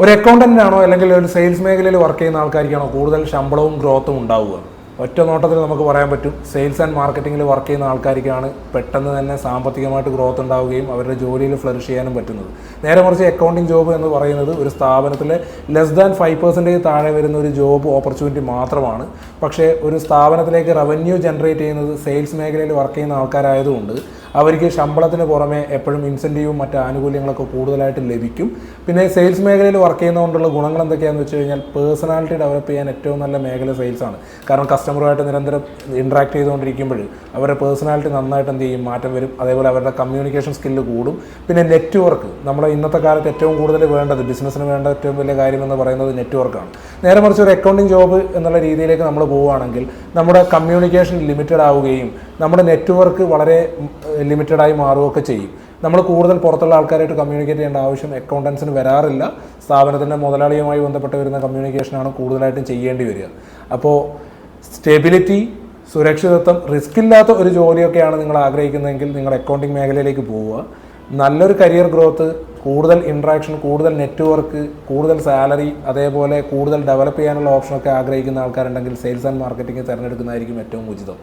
ഒരു അക്കൗണ്ടന്റിനാണോ അല്ലെങ്കിൽ ഒരു സെയിൽസ് മേഖലയിൽ വർക്ക് ചെയ്യുന്ന ആൾക്കാർക്കാണോ കൂടുതൽ ശമ്പളവും ഗ്രോത്തും ഉണ്ടാവുക? ഒറ്റ നോട്ടത്തിൽ നമുക്ക് പറയാൻ പറ്റും. സെയിൽസ് ആൻഡ് മാർക്കറ്റിങ്ങിൽ വർക്ക് ചെയ്യുന്ന ആൾക്കാർക്കാണ് പെട്ടെന്ന് തന്നെ സാമ്പത്തികമായിട്ട് ഗ്രോത്ത് ഉണ്ടാവുകയും അവരുടെ ജോലിയിൽ ഫ്ലറിഷ് ചെയ്യാനും പറ്റുന്നത്. നേരെ മറിച്ച് അക്കൗണ്ടിങ് ജോബ് എന്ന് പറയുന്നത് ഒരു സ്ഥാപനത്തിലെ ലെസ് ദാൻ ഫൈവ് പെർസെന്റേജ് താഴെ വരുന്ന ഒരു ജോബ് ഓപ്പർച്യൂണിറ്റി മാത്രമാണ്. പക്ഷേ ഒരു സ്ഥാപനത്തിലേക്ക് റവന്യൂ ജനറേറ്റ് ചെയ്യുന്നത് സെയിൽസ് മേഖലയിൽ വർക്ക് ചെയ്യുന്ന ആൾക്കാരായതുകൊണ്ട് അവർക്ക് ശമ്പളത്തിന് പുറമെ എപ്പോഴും ഇൻസെന്റീവും മറ്റ് ആനുകൂല്യങ്ങളൊക്കെ കൂടുതലായിട്ട് ലഭിക്കും. പിന്നെ സെയിൽസ് മേഖലയിൽ വർക്ക് ചെയ്യുന്നതുകൊണ്ടുള്ള ഗുണങ്ങൾ എന്തൊക്കെയാണെന്ന് വെച്ച് കഴിഞ്ഞാൽ പേഴ്സണാലിറ്റി ഡെവലപ്പ് ചെയ്യാൻ ഏറ്റവും നല്ല മേഖല സെയിൽസാണ് കാരണം കസ്റ്റമറുമായിട്ട് നിരന്തരം ഇൻട്രാക്ട് ചെയ്തുകൊണ്ടിരിക്കുമ്പോൾ അവരുടെ പേഴ്സണാലിറ്റി നന്നായിട്ട് എന്ത് ചെയ്യും? മാറ്റം വരും. അതേപോലെ അവരുടെ കമ്മ്യൂണിക്കേഷൻ സ്കില്ല് കൂടും. പിന്നെ നെറ്റ്വർക്ക് നമ്മുടെ ഇന്നത്തെ കാലത്ത് ഏറ്റവും കൂടുതൽ വേണ്ടത് ബിസിനസ്സിന് വേണ്ട ഏറ്റവും വലിയ കാര്യം എന്ന് പറയുന്നത് നെറ്റ്വർക്കാണ് നേരെ മറിച്ച് ഒരു അക്കൗണ്ടിങ് ജോബ് എന്നുള്ള രീതിയിലേക്ക് നമ്മൾ പോവുകയാണെങ്കിൽ നമ്മുടെ കമ്മ്യൂണിക്കേഷൻ ലിമിറ്റഡ് ആവുകയും നമ്മുടെ നെറ്റ്വർക്ക് വളരെ ലിമിറ്റഡായി മാറുകയൊക്കെ ചെയ്യും. നമ്മൾ കൂടുതൽ പുറത്തുള്ള ആൾക്കാരായിട്ട് കമ്മ്യൂണിക്കേറ്റ് ചെയ്യേണ്ട ആവശ്യം അക്കൗണ്ടൻസിന് വരാറില്ല. സ്ഥാപനത്തിന്റെ മുതലാളിയുമായി ബന്ധപ്പെട്ട് വരുന്ന കമ്മ്യൂണിക്കേഷനാണ് കൂടുതലായിട്ടും ചെയ്യേണ്ടി വരിക. അപ്പോൾ സ്റ്റെബിലിറ്റി സുരക്ഷിതത്വം റിസ്ക് ഇല്ലാത്ത ഒരു ജോലിയൊക്കെയാണ് നിങ്ങൾ ആഗ്രഹിക്കുന്നതെങ്കിൽ നിങ്ങൾ അക്കൗണ്ടിങ് മേഖലയിലേക്ക് പോവുക. നല്ലൊരു കരിയർ ഗ്രോത്ത് കൂടുതൽ ഇൻട്രാക്ഷൻ കൂടുതൽ നെറ്റ്വർക്ക് കൂടുതൽ സാലറി അതേപോലെ കൂടുതൽ ഡെവലപ്പ് ചെയ്യാനുള്ള ഓപ്ഷനൊക്കെ ആഗ്രഹിക്കുന്ന ആൾക്കാരുണ്ടെങ്കിൽ സെയിൽസ് ആൻഡ് മാർക്കറ്റിംഗ് തിരഞ്ഞെടുക്കുന്നതായിരിക്കും ഏറ്റവും ഉചിതം.